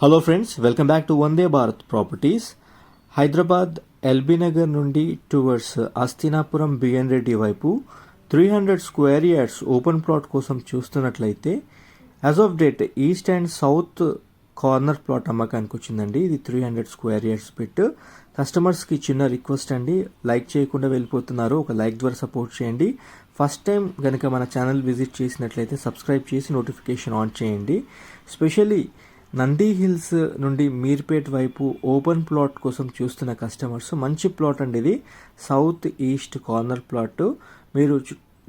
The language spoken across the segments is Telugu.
Hello friends welcome back to Vande Bharat properties Hyderabad LB Nagar నుండి టువర్డ్స్ అస్థినాపురం బిఎన్ రెడ్డి వైపు three hundred square yards open plot కోసం చూస్తున్నట్లయితే as of date east and south corner plot అమ్మకానికి వచ్చిందండి. ఇది three hundred square yards bit కస్టమర్స్కి చిన్న రిక్వెస్ట్ అండి. లైక్ చేయకుండా వెళ్ళిపోతున్నారు. ఒక లైక్ ద్వారా సపోర్ట్ చేయండి. ఫస్ట్ టైం కనుక మన ఛానల్ విజిట్ చేసినట్లయితే సబ్స్క్రైబ్ చేసి నోటిఫికేషన్ ఆన్ చేయండి. స్పెషల్లీ నంది హిల్స్ నుండి మీర్పేట్ వైపు ఓపెన్ ప్లాట్ కోసం చూస్తున్న కస్టమర్స్ మంచి ప్లాట్ అండి ఇది. South east corner plot. మీరు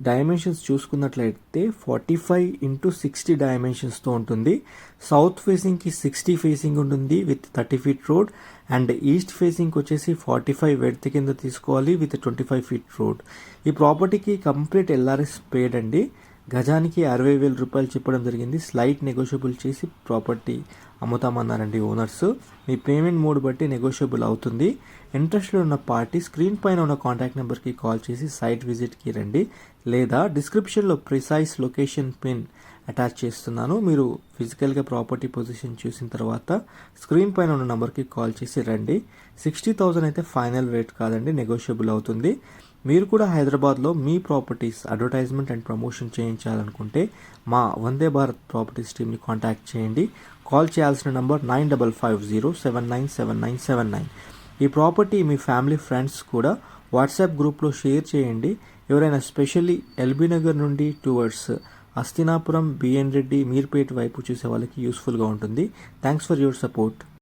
డైమెన్షన్స్ చూసుకున్నట్లయితే ఫార్టీ ఫైవ్ ఇంటూ సిక్స్టీ డైమెన్షన్స్తో ఉంటుంది. సౌత్ ఫేసింగ్కి సిక్స్టీ ఫేసింగ్ ఉంటుంది with thirty feet road. And east ఫేసింగ్కి వచ్చేసి ఫార్టీ ఫైవ్ వెడ్త్ కింద తీసుకోవాలి with twenty five feet road. ఈ ప్రాపర్టీకి కంప్లీట్ ఎల్ఆర్ఎస్ పేడ్ అండి. గజానికి అరవై వేల రూపాయలు చెప్పడం జరిగింది. స్లైట్ నెగోషియబుల్ చేసి ప్రాపర్టీ అమ్ముతామన్నారండి ఓనర్స్. మీ పేమెంట్ మోడ్ బట్టి నెగోషియబుల్ అవుతుంది. ఇంట్రెస్ట్లో ఉన్న పార్టీ స్క్రీన్ పైన ఉన్న కాంటాక్ట్ నెంబర్కి కాల్ చేసి సైట్ విజిట్కి రండి. లేదా డిస్క్రిప్షన్లో ప్రిసైజ్ లొకేషన్ పిన్ అటాచ్ చేస్తున్నాను. మీరు ఫిజికల్గా ప్రాపర్టీ పొజిషన్ చూసిన తర్వాత స్క్రీన్ పైన ఉన్న నెంబర్కి కాల్ చేసి రండి. సిక్స్టీ థౌజండ్ అయితే ఫైనల్ రేట్ కాదండి. నెగోషియబుల్ అవుతుంది. మీరు కూడా హైదరాబాద్లో మీ ప్రాపర్టీస్ అడ్వర్టైజ్మెంట్ అండ్ ప్రమోషన్ చేయించాలనుకుంటే మా వందే భారత్ ప్రాపర్టీస్ టీమ్ని కాంటాక్ట్ చేయండి. కాల్ చేయాల్సిన number nine double five zero seven nine seven nine seven nine. ఈ ప్రాపర్టీ మీ ఫ్యామిలీ ఫ్రెండ్స్ కూడా వాట్సాప్ గ్రూప్లో షేర్ చేయండి. ఎవరైనా స్పెషల్లీ ఎల్బీ నగర్ నుండి టువర్డ్స్ అస్తినాపురం బిఎన్ రెడ్డి మీర్పేట్ వైపు చూసే వాళ్ళకి యూస్ఫుల్గా ఉంటుంది. Thanks for your support.